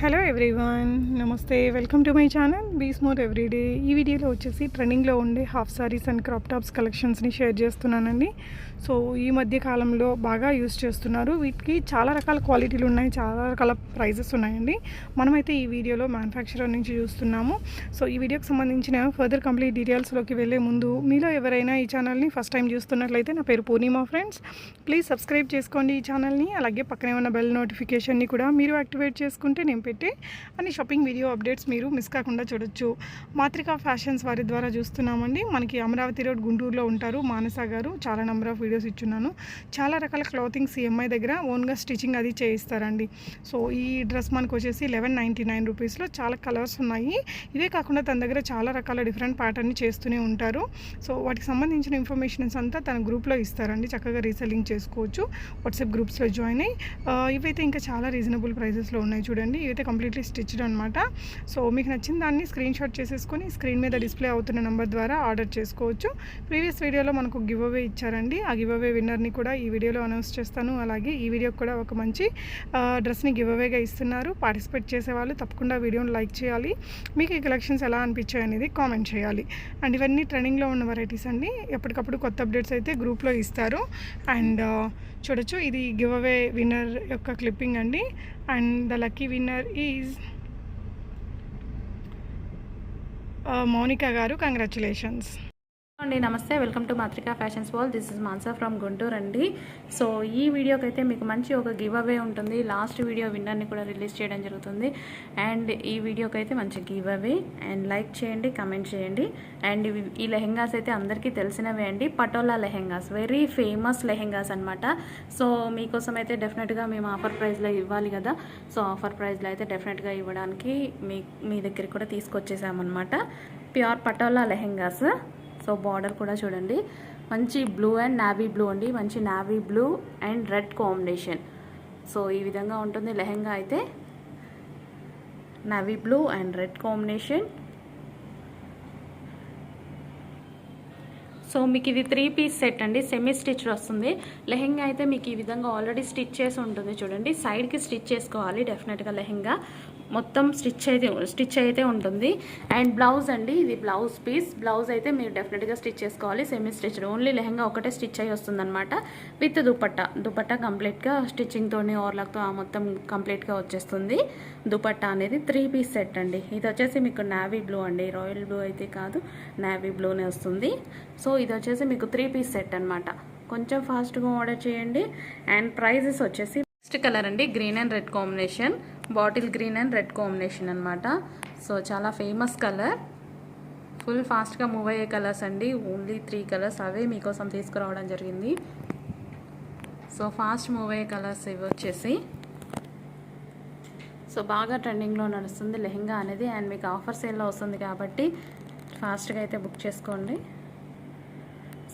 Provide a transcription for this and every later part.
Hello everyone నమస్తే welcome to my channel బీస్ more everyday ఈ వీడియోలో వచ్చేసి ట్రెండింగ్లో ఉండే half saris and crop tops కలెక్షన్స్ని share చేస్తున్నానండి. సో ఈ మధ్య కాలంలో బాగా యూస్ చేస్తున్నారు. వీటికి చాలా రకాల క్వాలిటీలు ఉన్నాయి చాలా రకాల ప్రైజెస్ ఉన్నాయండి. మనమైతే ఈ వీడియోలో మ్యానుఫ్యాక్చరర్ నుంచి చూస్తున్నాము. సో ఈ వీడియోకి సంబంధించిన ఫర్దర్ కంప్లీట్ డీటెయిల్స్లోకి వెళ్ళే ముందు మీలో ఎవరైనా ఈ ఛానల్ని ఫస్ట్ టైం చూస్తున్నట్లయితే నా పేరు పూర్ణిమా ఫ్రెండ్స్ ప్లీజ్ సబ్స్క్రైబ్ చేసుకోండి ఈ ఛానల్ని అలాగే పక్కనే ఉన్న బెల్ నోటిఫికేషన్ని కూడా మీరు యాక్టివేట్ చేసుకుంటే నేను పెట్టే అన్ని షాపింగ్ వీడియో అప్డేట్స్ మీరు మిస్ కాకుండా చూడొచ్చు. మాత్రికా ఫ్యాషన్స్ వారి ద్వారా చూస్తున్నామండి. మనకి అమరావతి రోడ్ గుంటూరులో ఉంటారు మానస గారు. చాలా నెంబర్ ఆఫ్ వీడియోస్ ఇచ్చున్నాను. చాలా రకాల క్లాతింగ్ సిఎంఐ దగ్గర ఓన్గా స్టిచ్చింగ్ అది చేయిస్తారండి. సో ఈ డ్రెస్ మనకు వచ్చేసి లెవెన్ నైంటీ నైన్ రూపీస్లో చాలా కలర్స్ ఉన్నాయి. ఇవే కాకుండా తన దగ్గర చాలా రకాల డిఫరెంట్ ప్యాటర్న్ చేస్తూనే ఉంటారు. సో వాటికి సంబంధించిన ఇన్ఫర్మేషన్స్ అంతా తన గ్రూప్లో ఇస్తారండి. చక్కగా రీసెల్లింగ్ చేసుకోవచ్చు. వాట్సాప్ గ్రూప్స్లో జాయిన్ అయ్యి. ఇవైతే ఇంకా చాలా రీజనబుల్ ప్రైజెస్లో ఉన్నాయి చూడండి. అయితే కంప్లీట్లీ స్టిచ్డ్ అనమాట సో మీకు నచ్చిన దాన్ని స్క్రీన్ షాట్ చేసేసుకొని స్క్రీన్ మీద డిస్ప్లే అవుతున్న నెంబర్ ద్వారా ఆర్డర్ చేసుకోవచ్చు. ప్రీవియస్ వీడియోలో మనకు గివ్ అవే ఇచ్చారండి. ఆ గివ్ అవే విన్నర్ని కూడా ఈ వీడియోలో అనౌన్స్ చేస్తాను. అలాగే ఈ వీడియోకి కూడా ఒక మంచి డ్రెస్ని గివ్ అవేగా ఇస్తున్నారు. పార్టిసిపేట్ చేసే వాళ్ళు తప్పకుండా వీడియోని లైక్ చేయాలి. మీకు ఈ కలెక్షన్స్ ఎలా అనిపించాయి అనేది కామెంట్ చేయాలి. అండ్ ఇవన్నీ ట్రెండింగ్లో ఉన్న వెరైటీస్ అండి. ఎప్పటికప్పుడు కొత్త అప్డేట్స్ అయితే గ్రూప్లో ఇస్తారు. అండ్ చూడొచ్చు. ఇది గివ్ అవే విన్నర్ యొక్క క్లిప్పింగ్ అండి. And the lucky winner is Mounika గారు. కంగ్రాచులేషన్స్ అండి నమస్తే. Welcome to Matrika fashions wall this is Mansa from Guntur అండి. సో ఈ వీడియోకి అయితే మీకు మంచి ఒక గివ్ అవే ఉంటుంది. లాస్ట్ వీడియో విన్నర్ని కూడా రిలీజ్ చేయడం జరుగుతుంది. అండ్ ఈ వీడియోకి అయితే మంచి గివ్ అవే అండ్ లైక్ చేయండి కమెంట్ చేయండి. అండ్ ఈ లెహెంగాస్ అయితే అందరికీ తెలిసినవే అండి. పటోలా లెహెంగాస్. వెరీ ఫేమస్ లెహెంగాస్ అనమాట సో మీకోసం అయితే డెఫినెట్గా మేము ఆఫర్ ప్రైస్లో ఇవ్వాలి కదా. సో ఆఫర్ ప్రైస్లో అయితే డెఫినెట్గా ఇవ్వడానికి మీ మీ దగ్గరికి కూడా తీసుకొచ్చేసామన్నమాట. Pure Patola lehengas. So border కూడా చూడండి. మంచి బ్లూ అండ్ నావీ బ్లూ అండి. మంచి navy blue and red combination. So ఈ విధంగా ఉంటుంది లెహెంగా అయితే. Navy blue and red combination. So మీకు ఇది త్రీ పీస్ సెట్ అండి. సెమీ స్టిచ్ వస్తుంది. లెహెంగా అయితే మీకు ఈ విధంగా ఆల్రెడీ స్టిచ్ చేసి ఉంటుంది చూడండి. సైడ్కి స్టిచ్ చేసుకోవాలి డెఫినెట్గా లెహెంగా. మొత్తం స్టిచ్ అయితే స్టిచ్ అయితే ఉంటుంది. అండ్ బ్లౌజ్ అండి ఇది బ్లౌజ్ పీస్ బ్లౌజ్ అయితే మీరు డెఫినెట్గా స్టిచ్ చేసుకోవాలి. సెమీ స్టిచ్ ఓన్లీ లెహెంగా ఒకటే స్టిచ్ అయ్యి వస్తుందన్నమాట. విత్ దుపట్టా. దుపట్టా కంప్లీట్గా స్టిచ్చింగ్తోని ఓవర్లాక్తో మొత్తం కంప్లీట్గా వచ్చేస్తుంది. దుపట్టా అనేది త్రీ పీస్ సెట్ అండి. ఇది వచ్చేసి మీకు నావీ బ్లూ అండి. రాయల్ బ్లూ అయితే కాదు. నావీ బ్లూనే వస్తుంది. సో ఇది వచ్చేసి మీకు త్రీ పీస్ సెట్ అనమాట కొంచెం ఫాస్ట్గా ఆర్డర్ చేయండి. అండ్ ప్రైజెస్ వచ్చేసి నెక్స్ట్ కలర్ అండి green and red combination bottle green and red combination అనమాట సో చాలా ఫేమస్ కలర్ ఫుల్ ఫాస్ట్గా మూవ్ అయ్యే కలర్స్ అండి. ఓన్లీ త్రీ కలర్స్ అవే మీకోసం తీసుకురావడం జరిగింది. సో ఫాస్ట్ మూవ్ అయ్యే కలర్స్ ఇవి వచ్చేసి. సో బాగా ట్రెండింగ్లో నడుస్తుంది లెహెంగా అనేది. అండ్ మీకు ఆఫర్ సేల్లో వస్తుంది కాబట్టి ఫాస్ట్గా అయితే బుక్ చేసుకోండి.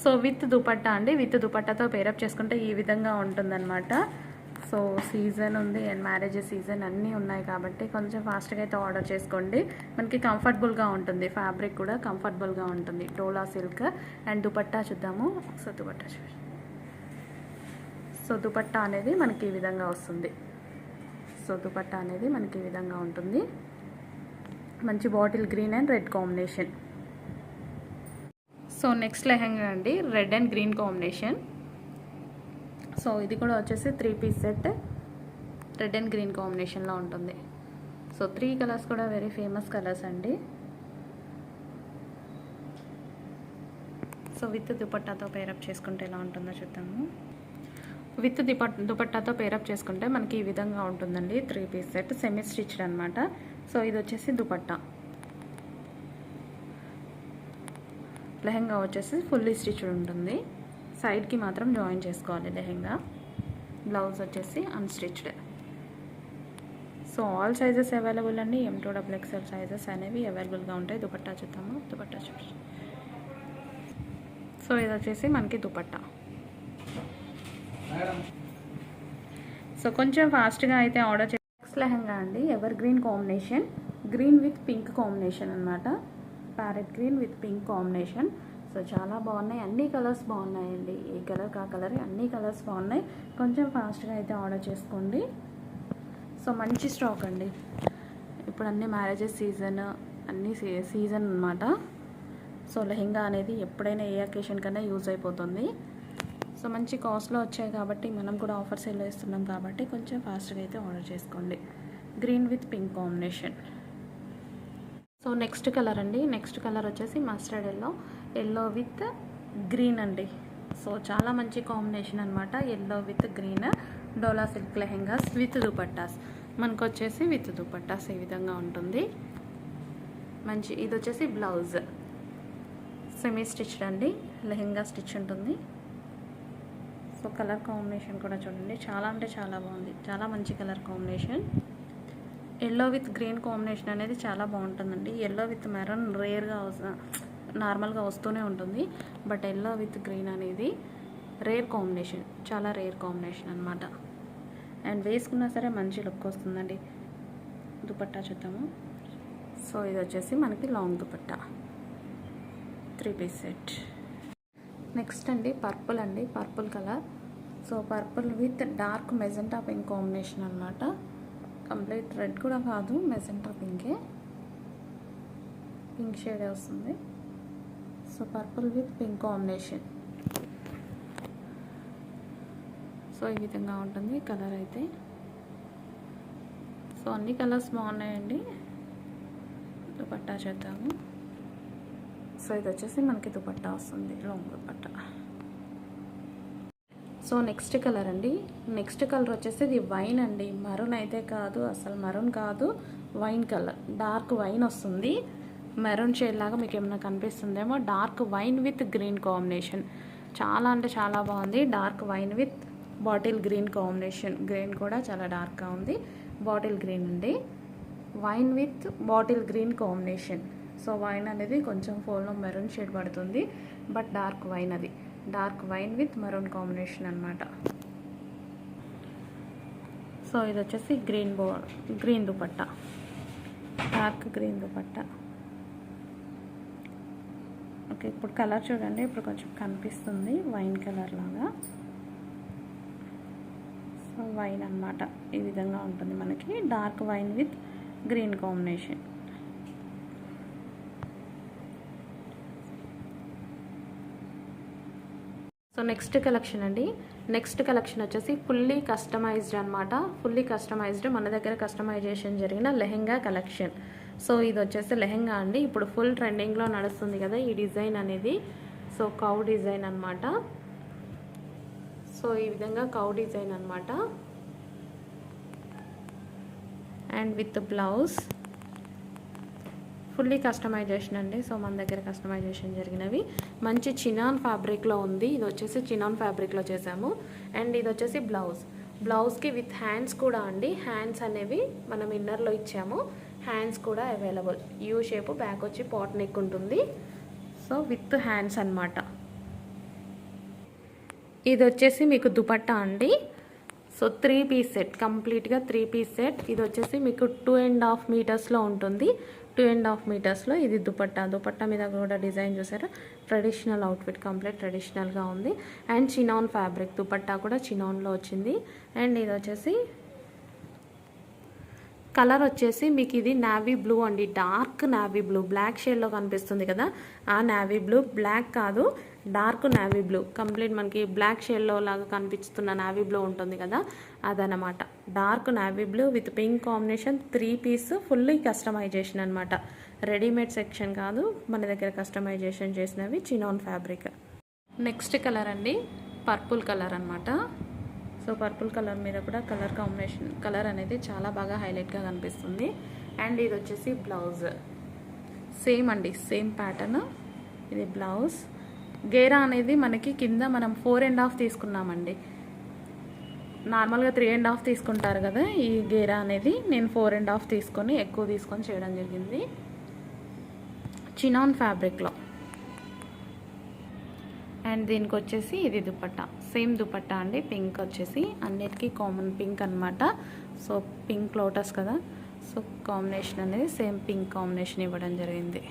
సో విత్ దుపట్టా అండి విత్ దుపట్టాతో పేరప్ చేసుకుంటే ఈ విధంగా ఉంటుందన్నమాట. సో సీజన్ ఉంది అండ్ మ్యారేజ్ సీజన్ అన్నీ ఉన్నాయి కాబట్టి కొంచెం ఫాస్ట్గా అయితే ఆర్డర్ చేసుకోండి. మనకి కంఫర్టబుల్గా ఉంటుంది ఫ్యాబ్రిక్ కూడా కంఫర్టబుల్గా ఉంటుంది. డోలా సిల్క్ అండ్ దుపట్టా చూద్దాము. సో దుపట్టా చూ సో దుపట్టా అనేది మనకి ఈ విధంగా వస్తుంది. సో దుపట్టా అనేది మనకి ఈ విధంగా ఉంటుంది. మంచి bottle green and red combination so next lehenga అండి red and green combination. So ఇది కూడా వచ్చేసి three piece set red and green కాంబినేషన్లో ఉంటుంది. సో త్రీ కలర్స్ కూడా వెరీ ఫేమస్ కలర్స్ అండి. సో విత్ దుపట్టాతో పేరప్ చేసుకుంటే ఎలా ఉంటుందో చూద్దాము. విత్ దుపట్ దుపట్టాతో పేరప్ చేసుకుంటే మనకి ఈ విధంగా ఉంటుందండి three piece set semi stitched అనమాట సో ఇది వచ్చేసి దుపట్టా. లెహెంగా వచ్చేసి ఫుల్లీ స్టిచ్డ్ ఉంటుంది. సైడ్కి మాత్రం జాయిన్ చేసుకోవాలి లెహెంగా. బ్లౌజ్ వచ్చేసి unstitched so all sizes available అండి. M to double XL sizes అనేవి అవైలబుల్గా ఉంటాయి. దుపట్టా చూద్దాము. దుపట్టా చూసి సో ఇది వచ్చేసి మనకి దుపట్టా. సో కొంచెం ఫాస్ట్గా అయితే ఆర్డర్ చే నెక్స్ట్ లెహంగా అండి. Evergreen combination green with pink combination అనమాట parrot green with pink combination. So చాలా బాగున్నాయి. అన్ని కలర్స్ బాగున్నాయండి. ఏ కలర్ కా కలర్ అన్ని కలర్స్ బాగున్నాయి. కొంచెం ఫాస్ట్గా అయితే ఆర్డర్ చేసుకోండి. సో మంచి స్టాక్ అండి. ఇప్పుడు అన్ని మ్యారేజెస్ సీజన్ అన్ని సీజన్ అనమాట సో లెహెంగా అనేది ఎప్పుడైనా ఏ అకేషన్ కన్నా యూజ్ అయిపోతుంది. సో మంచి కాస్ట్లో వచ్చాయి కాబట్టి మనం కూడా ఆఫర్ సేల్లో ఇస్తున్నాం కాబట్టి కొంచెం ఫాస్ట్గా అయితే ఆర్డర్ చేసుకోండి. Green with pink combination. So next colour అండి. నెక్స్ట్ కలర్ వచ్చేసి mustard yellow yellow with green అండి. సో చాలా మంచి కాంబినేషన్ అనమాట yellow with green Dola silk lehengas with dupattas. మనకు వచ్చేసి విత్ దుపట్టాస్ ఈ విధంగా ఉంటుంది. మంచి ఇది వచ్చేసి బ్లౌజ్ సెమీ స్టిచ్డ్ అండి. లెహెంగా స్టిచ్ ఉంటుంది. సో కలర్ కాంబినేషన్ కూడా చూడండి. చాలా అంటే చాలా బాగుంది. చాలా మంచి colour combination. Yellow with green combination అనేది చాలా బాగుంటుందండి. ఎల్లో విత్ మెరూన్ రేర్గా నార్మల్గా వస్తూనే ఉంటుంది. బట్ ఎల్లో విత్ గ్రీన్ అనేది రేర్ కాంబినేషన్ చాలా రేర్ కాంబినేషన్ అనమాట అండ్ వేసుకున్నా సరే మంచి లుక్ వస్తుందండి. దుపట్టా చూద్దాము. సో ఇది వచ్చేసి మనకి long dupatta. Three piece set next అండి పర్పుల్ అండి. Purple colour so purple with dark magenta pink combination అనమాట కంప్లీట్ రెడ్ కూడా కాదు మెజెంటా పింకే. పింక్ షేడ్ వస్తుంది. So purple with pink combination. So ఈ విధంగా ఉంటుంది కలర్ అయితే. సో అన్ని కలర్స్ బాగున్నాయండి. దుపట్టా చేద్దాము. సో ఇది వచ్చేసి మనకి దుపట్టా వస్తుంది long dupatta. So next colour అండి. నెక్స్ట్ కలర్ వచ్చేసి ఇది వైన్ అండి. మరూన్ అయితే కాదు అసలు మరూన్ కాదు వైన్ కలర్. డార్క్ వైన్ వస్తుంది. మెరూన్ షేడ్ లాగా మీకు ఏమైనా కనిపిస్తుందేమో. Dark wine with green combination. చాలా అంటే చాలా బాగుంది. Dark wine with bottle green combination. Green కూడా చాలా డార్క్గా ఉంది. బాటిల్ గ్రీన్ అండి. Wine with bottle green combination. So wine అనేది కొంచెం ఫోన్లో మెరూన్ షేడ్ పడుతుంది. బట్ డార్క్ వైన్ అది. Dark wine with maroon combination అనమాట సో ఇది వచ్చేసి గ్రీన్ బో green dupatta. Dark green dupatta. Okay ఇప్పుడు కలర్ చూడండి. ఇప్పుడు కొంచెం కనిపిస్తుంది వైన్ కలర్ లాగా. సో వైన్ అన్నమాట. ఈ విధంగా ఉంటుంది మనకి. Dark wine with green combination. So next collection అండి. నెక్స్ట్ కలెక్షన్ వచ్చేసి ఫుల్లీ కస్టమైజ్డ్ అనమాట ఫుల్లీ కస్టమైజ్డ్ మన దగ్గర కస్టమైజేషన్ జరిగిన లెహెంగా కలెక్షన్ సో ఇది వచ్చేసి లెహెంగా అండి. ఇప్పుడు ఫుల్ ట్రెండింగ్లో నడుస్తుంది కదా ఈ డిజైన్ అనేది. సో కౌ డిజైన్ అనమాట సో ఈ విధంగా కౌ డిజైన్ అనమాట and with blouse fully customisation అండి. సో మన దగ్గర కస్టమైజేషన్ జరిగినవి. మంచి చినాన్ ఫ్యాబ్రిక్లో ఉంది. ఇది వచ్చేసి చినాన్ ఫ్యాబ్రిక్లో చేసాము. అండ్ ఇది వచ్చేసి బ్లౌజ్. బ్లౌజ్కి విత్ హ్యాండ్స్ కూడా అండి. హ్యాండ్స్ అనేవి మనం ఇన్నర్లో ఇచ్చాము. హ్యాండ్స్ కూడా అవైలబుల్. యూ షేప్ బ్యాక్ వచ్చి పాట్ నెక్ ఉంటుంది. సో విత్ హ్యాండ్స్ అన్నమాట. ఇది వచ్చేసి మీకు దుపట్టా అండి. సో త్రీ పీస్ సెట్ కంప్లీట్గా త్రీ పీస్ సెట్. ఇది వచ్చేసి మీకు టూ అండ్ హాఫ్ మీటర్స్లో ఉంటుంది. టూ అండ్ హాఫ్ మీటర్స్లో ఇది దుపట్టా. దుపట్టా మీద కూడా డిజైన్ చూసారా? ట్రెడిషనల్ అవుట్ఫిట్ కంప్లీట్ ట్రెడిషనల్గా ఉంది. అండ్ చినాన్ ఫ్యాబ్రిక్ దుపట్టా కూడా చినాన్లో వచ్చింది. అండ్ ఇది వచ్చేసి కలర్ వచ్చేసి మీకు ఇది నావీ బ్లూ అండి. డార్క్ నావీ బ్లూ బ్లాక్ షేడ్లో కనిపిస్తుంది కదా. ఆ నావీ బ్లూ బ్లాక్ కాదు డార్క్ నావీ బ్లూ కంప్లీట్ మనకి బ్లాక్ షేడ్లో లాగా కనిపిస్తున్న నావీ బ్లూ ఉంటుంది కదా. అదనమాట dark navy blue with pink combination three piece fully customisation అనమాట రెడీమేడ్ సెక్షన్ కాదు మన దగ్గర కస్టమైజేషన్ చేసినవి చినోన్ ఫ్యాబ్రిక్ నెక్స్ట్ కలర్ అండి పర్పుల్ కలర్ అనమాట సో పర్పుల్ కలర్ మీద కూడా కలర్ కాంబినేషన్ కలర్ అనేది చాలా బాగా హైలైట్గా కనిపిస్తుంది. అండ్ ఇది వచ్చేసి బ్లౌజ్. సేమ్ అండి సేమ్ ప్యాటర్న్. ఇది బ్లౌజ్. గేరా అనేది మనకి కింద మనం ఫోర్ అండ్ హాఫ్ తీసుకున్నామండి. నార్మల్గా త్రీ అండ్ హాఫ్ తీసుకుంటారు కదా ఈ గేరా అనేది. నేను ఫోర్ అండ్ హాఫ్ తీసుకొని ఎక్కువ తీసుకొని చేయడం జరిగింది. చినాన్ ఫ్యాబ్రిక్లో. అండ్ దీనికి వచ్చేసి ఇది దుపట్టా. సేమ్ దుపట్టా అండి. పింక్ వచ్చేసి అన్నిటికీ కామన్ పింక్ అనమాట సో పింక్ లోటస్ కదా. సో కాంబినేషన్ అనేది సేమ్ పింక్ కాంబినేషన్ ఇవ్వడం జరిగింది.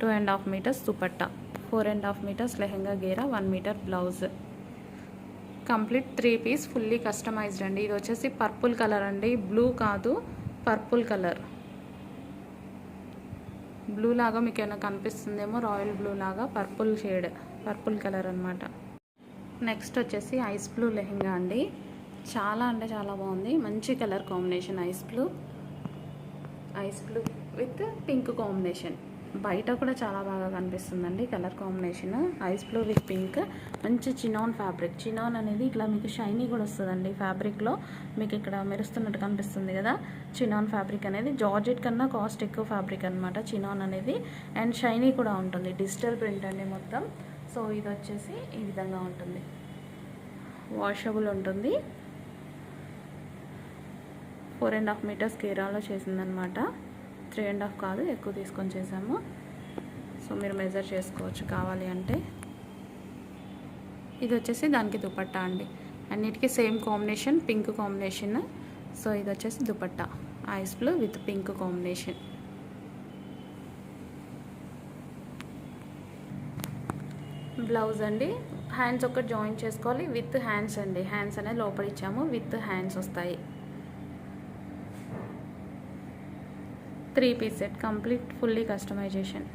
Two and half metres dupatta. Four and half metres lehenga Gera one metre blouse. Complete three piece fully customised అండి. ఇది వచ్చేసి పర్పుల్ కలర్ అండి. Blue కాదు పర్పుల్ కలర్. బ్లూ లాగా మీకు ఏమైనా కనిపిస్తుందేమో రాయల్ బ్లూ లాగా పర్పుల్ షేడ్. పర్పుల్ కలర్ అనమాట నెక్స్ట్ వచ్చేసి ఐస్ బ్లూ లెహెంగా అండి. చాలా అంటే చాలా బాగుంది. మంచి colour combination ice blue. Ice blue with pink combination. బయట కూడా చాలా బాగా కనిపిస్తుందండి colour combination. Ice blue with pink. మంచి చినాన్ ఫ్యాబ్రిక్. చినాన్ అనేది ఇట్లా మీకు షైనీ కూడా వస్తుందండి ఫ్యాబ్రిక్లో మీకు ఇక్కడ మెరుస్తున్నట్టు కనిపిస్తుంది కదా. చినాన్ ఫ్యాబ్రిక్ అనేది జార్జెట్ కన్నా కాస్ట్ ఎక్కువ ఫ్యాబ్రిక్ అనమాట చినాన్ అనేది. అండ్ షైనీ కూడా ఉంటుంది. డిజిటల్ ప్రింట్ అండి మొత్తం. సో ఇది వచ్చేసి ఈ విధంగా ఉంటుంది. వాషబుల్ ఉంటుంది. ఫోర్ అండ్ హాఫ్ మీటర్స్ కేరాలో చేసిందనమాట. త్రీ అండ్ హాఫ్ కాదు ఎక్కువ తీసుకొని చేసాము. సో మీరు మెజర్ చేసుకోవచ్చు కావాలి అంటే. ఇది వచ్చేసి దానికి దుపట్టా అండి. అన్నిటికీ same combination pink combination so ఇది వచ్చేసి dupatta. Ice blue with pink combination blouse అండి. హ్యాండ్స్ ఒకటి జాయిన్ చేసుకోవాలి. విత్ హ్యాండ్స్ అండి. హ్యాండ్స్ అనేది లోపల ఇచ్చాము. విత్ హ్యాండ్స్ వస్తాయి. Three piece set. Complete fully customisation.